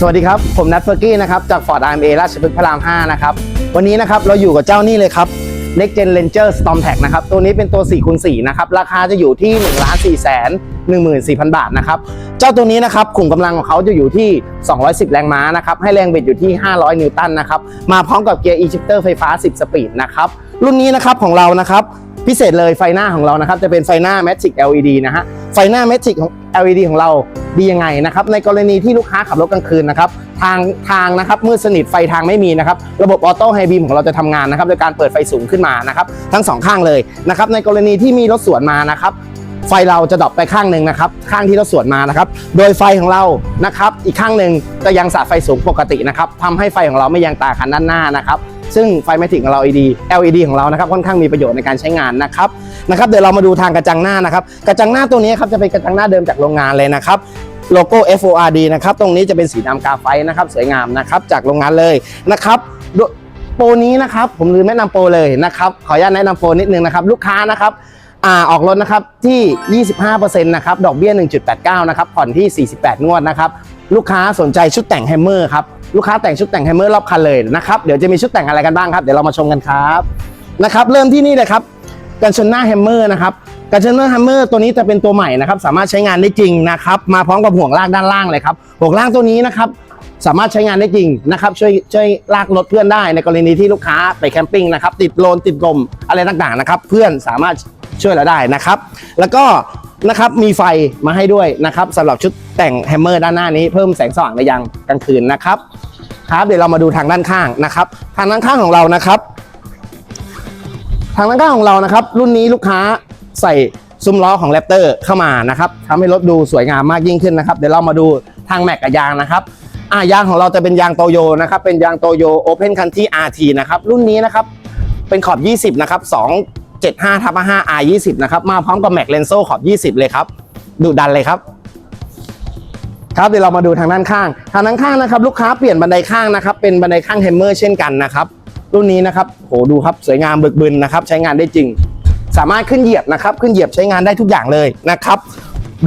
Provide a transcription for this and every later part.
สวัสดีครับ ผมนัทเฟอร์กี้นะครับจาก Ford RMA ราชพฤกษ์พระราม 5 นะครับ วันนี้นะครับเราอยู่กับเจ้านี่เลยครับ Next Gen Ranger Storm Tag นะครับ ตัวนี้เป็นตัว4คูณ4นะครับ ราคาจะอยู่ที่ 1 4 1 4 0 0 0 บาทนะครับ เจ้าตัวนี้นะครับขุมกำลังของเขาจะอยู่ที่ 210 แรงม้านะครับ ให้แรงบิดอยู่ที่ 500 นิวตันนะครับ มาพร้อมกับเกียร์ e-shifter ไฟฟ้า 10 สปีดนะครับ รุ่นนี้นะครับของเรานะครับพิเศษเลยไฟหน้าของเรานะครับจะเป็นไฟหน้า Magic LED นะฮะ ไฟหน้า Magic ของ LED ของเราดียังไงนะครับในกรณีที่ลูกค้าขับรถกลางคืนนะครับทางทางนะครับมืดสนิทไฟทางไม่มีนะครับระบบออโต้ไฮบีมของเราจะทำงานนะครับโดยการเปิดไฟสูงขึ้นมานะครับทั้งสองข้างเลยนะครับในกรณีที่มีรถสวนมานะครับไฟเราจะดับไปข้างหนึ่งนะครับข้างที่รถสวนมานะครับโดยไฟของเรานะครับอีกข้างหนึ่งจะยังสาดไฟสูงปกตินะครับทำให้ไฟของเราไม่ยังตาคันด้านหน้านะครับ ซึ่งไฟแมทริกของเรา LED LED ของเรานะครับค่อนข้างมีประโยชน์ในการใช้งานนะครับนะครับเดี๋ยวเรามาดูทางกระจังหน้านะครับกระจังหน้าตัวนี้ครับจะเป็นกระจังหน้าเดิมจากโรงงานเลยนะครับโลโก้ FORD นะครับตรงนี้จะเป็นสีดำกาไฟนะครับสวยงามนะครับจากโรงงานเลยนะครับโปรนี้นะครับผมลืมแนะนำโปรเลยนะครับขออนุญาตแนะนำโปรนิดนึงนะครับลูกค้านะครับอ่าออกรถนะครับที่ 25%นะครับดอกเบี้ย 1.89 นะครับผ่อนที่ 48 งวดนะครับลูกค้าสนใจชุดแต่งแฮมเมอร์ครับ ลูกค้าแต่งชุดแต่งแฮมเมอร์รอบคันเลยนะครับเดี๋ยวจะมีชุดแต่งอะไรกันบ้างครับเดี๋ยวเรามาชมกันครับนะครับเริ่มที่นี่เลยครับกันชนหน้าแฮมเมอร์นะครับกันชนหน้าแฮมเมอร์ตัวนี้จะเป็นตัวใหม่นะครับสามารถใช้งานได้จริงนะครับมาพร้อมกับห่วงลากด้านล่างเลยครับห่วงลากตัวนี้นะครับสามารถใช้งานได้จริงนะครับช่วยช่วยลากรถเพื่อนได้ในกรณีที่ลูกค้าไปแคมปิ้งนะครับติดโลนติดลมอะไรต่างๆนะครับเพื่อนสามารถช่วยเราได้นะครับ แล้วก็ นะครับมีไฟมาให้ด้วยนะครับสำหรับชุดแต่งแฮมเมอร์ด้านหน้านี้เพิ่มแสงสว่างในยามกลางคืนนะครับครับเดี๋ยวเรามาดูทางด้านข้างนะครับ ทางด้านข้างของเรานะครับ ทางด้านข้างของเรานะครับ รุ่นนี้ลูกค้าใส่ซุ้มล้อของแรปเตอร์เข้ามานะครับทำให้รถดูสวยงามมากยิ่งขึ้นนะครับ เดี๋ยวเรามาดูทางแม็กกับยางนะครับอ่ายางของเราจะเป็นยางโตโยนะครับ เป็นยางโตโย Open Country RT นะครับ รุ่นนี้นะครับ เป็นขอบ 20 นะครับ 75ทับ5 R 20นะครับ มาพร้อมกับแม็กเลนโซขอบ 20 เลยครับ ดุดันเลยครับครับเดี๋ยวเรามาดูทางด้านข้าง ทางด้านข้างนะครับ ลูกค้าเปลี่ยนบันไดข้างนะครับ เป็นบันไดข้างแฮมเมอร์เช่นกันนะครับ รุ่นนี้นะครับโหดูครับสวยงามบึกบึนนะครับ ใช้งานได้จริง สามารถขึ้นเหยียบนะครับ ขึ้นเหยียบใช้งานได้ทุกอย่างเลยนะครับ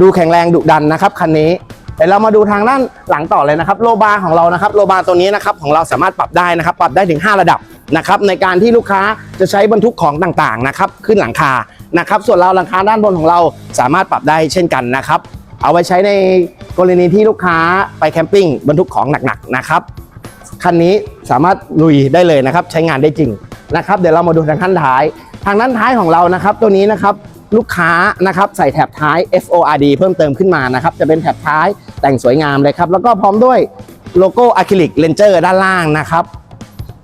ดูแข็งแรงดุดันนะครับคันนี้เดี๋ยวเรามาดูทางด้านหลังต่อเลยนะครับ โลบาร์ของเรานะครับ โลบาร์ตัวนี้นะครับของเราสามารถปรับได้นะครับ ปรับได้ถึง 5 ระดับ นะครับในการที่ลูกค้าจะใช้บรรทุกของต่างๆนะครับขึ้นหลังคานะครับส่วนเราหลังคาด้านบนของเราสามารถปรับได้เช่นกันนะครับ เอาไว้ใช้ในกรณีที่ลูกค้าไปแคมปิ้งบรรทุกของหนักๆนะครับคันนี้สามารถลุยได้เลยนะครับใช้งานได้จริงนะครับเดี๋ยวเรามาดูทางด้นท้าย ทางด้านท้ายของเรานะครับตัวนี้นะครับลูกค้านะครับใส่แถบท้าย FORD เพิ่มเติมขึ้นมานะครับจะเป็นแถบท้ายแต่งสวยงามเลยครับแล้วก็พร้อมด้วยโลโก้อะคริลิกเลนเจอร์ด้านล่างนะครับ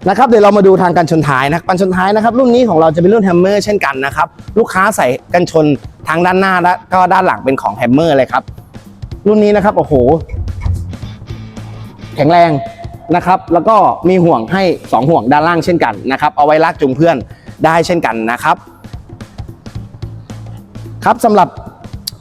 นะครับเดี๋ยวเรามาดูทางกันชนท้ายนะกันชนท้ายนะครับรุ่นนี้ของเราจะเป็นรุ่นแฮมเมอร์เช่นกันนะครับลูกค้าใส่กันชนทางด้านหน้าและก็ด้านหลังเป็นของแฮมเมอร์เลยครับรุ่นนี้นะครับโอ้โห แข็งแรงนะครับแล้วก็มีห่วงให้ 2 ห่วงด้านล่างเช่นกันนะครับเอาไว้ลากจูงเพื่อนได้เช่นกันนะครับ ครับสำหรับ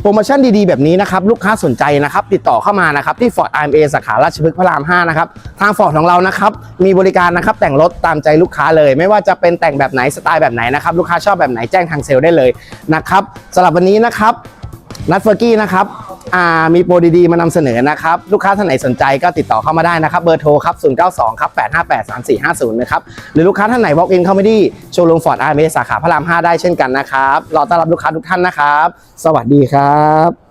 โปรโมชั่นดีๆ แบบนี้นะครับ ลูกค้าสนใจนะครับ ติดต่อเข้ามานะครับ ที่ Ford IMA สาขาราชพฤกษ์พระราม 5 นะครับ ทาง Ford ของเรานะครับ มีบริการนะครับ แต่งรถตามใจลูกค้าเลย ไม่ว่าจะเป็นแต่งแบบไหนสไตล์แบบไหนนะครับ ลูกค้าชอบแบบไหนแจ้งทางเซลล์ได้เลยนะครับสำหรับวันนี้นะครับนัทเฟอร์กี้นะครับ มีโปรดีๆ มานำเสนอนะครับ ลูกค้าท่านไหนสนใจก็ติดต่อเข้ามาได้นะครับ เบอร์โทรครับ 092 ครับ 858 3450 นะครับ หรือลูกค้าท่านไหน walk in เข้ามาที่โชว์รูมฟอร์ดอาร์เมสาขาพระราม 5 ได้เช่นกันนะครับ รอต้อนรับลูกค้าทุกท่านนะครับ สวัสดีครับ